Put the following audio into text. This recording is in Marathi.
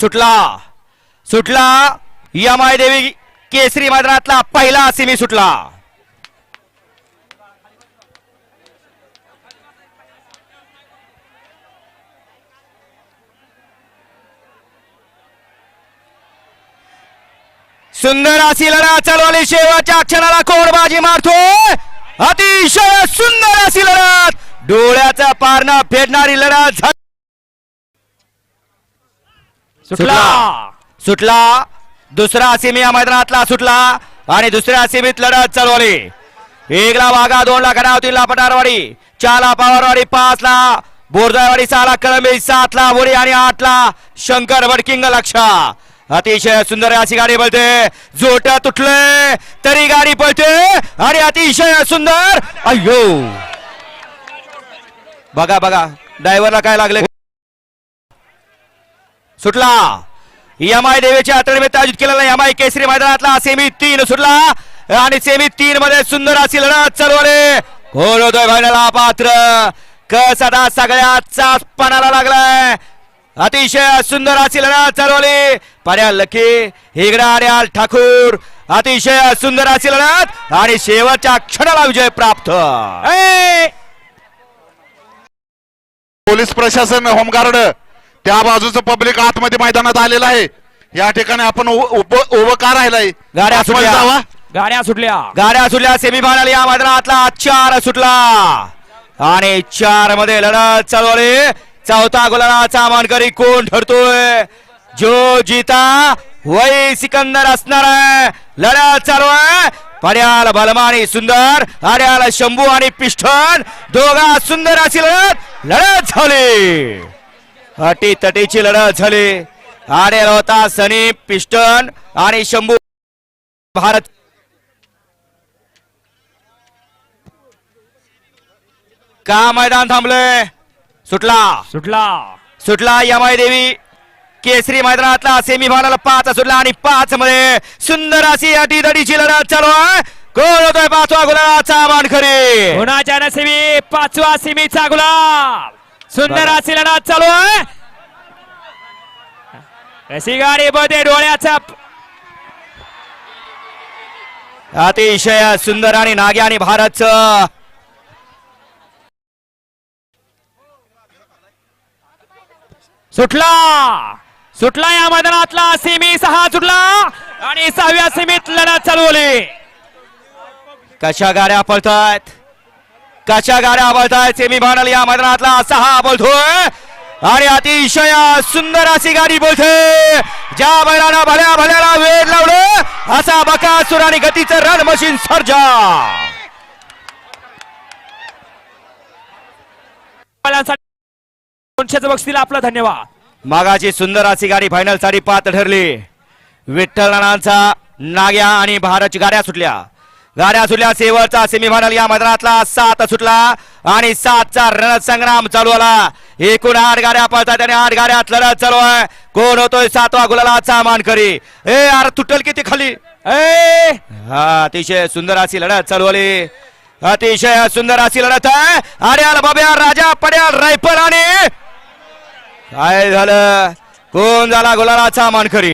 सुटला. सुटला. यमाय देवी केसरी मैदानातला पहिला सेमी सुटला. सुंदर अशी लढा चालवली शेवटच्या क्षणाला कोडबाजी मारतो मारतोय. अतिशय सुंदर अशी लढत. डोळ्याचा पारणा फेडणारी लढत सुटला. सुटला. दुसरा सिमी या मैदानातला सुटला आणि दुसऱ्या सेमीत लढत चालवली. एकला वाघा दोनला घडाव तीनला पठारवाडी चारला पवारवाडी पाचला बोरदारवाडी सहाला कळंबी सातला बोरी आणि आठला शंकर वडकिंग लक्ष. अतिशय सुंदर अशी गाडी पळते. जोट तुटले तरी गाडी पळते आणि अतिशय सुंदर. अय्यो. बघा बघा. ड्रायव्हरला काय लागले? सुटला. यमाय देवीच्या आतडीमध्ये आयोजित केलेला यमाय केसरी मैदानातला सेमी तीन सुटला. आणि सेमी तीन मध्ये सुंदर अशी लढत चालवले कोण होतोय भाईला पात्र. कस आता सगळ्यात चाचपणाला लागलाय. अतिशय सुंदर अशी लढत चालवली पर्याल लकी हिगडा आणि ठाकूर. अतिशय सुंदर अशी लढत. आणि शेवटच्या क्षणाला विजय प्राप्त. पोलीस प्रशासन होमगार्ड त्या बाजूचं पब्लिक आतमध्ये मैदानात आलेलं आहे. या ठिकाणी आपण उभं का राहिलाय. गाड्या सुटल्या. गाड्या सुटल्या. गाड्या सुटल्या. सेमीफायनल या मैदानातला चार सुटला. आणि चारमध्ये लढत चालवली चौथा गोलाचा मानकरी कोण ठरतोय? जो जीता वही सिकंदर असणार आहे. लढत चालू आहे. पर्याल बलमा आणि सुंदर अर्याल शंभू आणि पिष्ठन दोघा सुंदर लढत. लढत झाली. अटी तटीची लढत झाली. आडेल होता सनी पिस्टन आणि शंभू भारत. का मैदान थांबले सुटला. सुटला. सुटला यमाई देवी केसरी मैदानातला सेमी फायनल पाच सुटला आणि पाच मध्ये सुंदर अशी अटी दडीची लढत चालू आहे. कोण होतोय पाचवा गुलाचा मानखरी कोणाच्या नसिबी पाचवा सिमीचा गुलाब. सुंदर अशी लढा चालू आहे. कशी गाडी बदे डोळ्याचा. अतिशय सुंदर आणि नाग्या आणि भारतचं. सुटला. सुटला या मैदानातला सिमी सहा सुटला आणि सहाव्या सीमेत लढत चालवली. कशा गाड्या पळतात कशा गाड्या पळतायत सेमी फायनल या मैदानातला सहा बोलतोय. आणि अतिशय सुंदर अशी गाडी बोलते ज्या बैलानं भल्या भल्याला वेळ लावलं असा बकासूर आणि गतीचं रन मशीन सर्जा. दोनशेचं दिलं आपलं धन्यवाद. मागाची सुंदर अशी गाडी फायनलसाठी पात्र ठरली विठ्ठल राणांचा नाग्या आणि भारतची गाड्या सुटल्या. गाड्या सुटल्या शेवटचा सेमीफायनल या मैदानातला. सात सुटला आणि सातचा रणसंग्राम चालू आला. एकूण आठ गाड्या पळतात आणि आठ गाड्यात लढत चालू आहे. कोण होतोय सातवा गुलालाचा मानकरी ए अरे तुटल किती खाली? ए हा अतिशय सुंदर अशी लढत चालू आली. अतिशय सुंदर अशी लढत आहे. आर्याल बाब्या राजा पड्याल रायफल आणि काय झालं? कोण झाला गुलालाचा मानकरी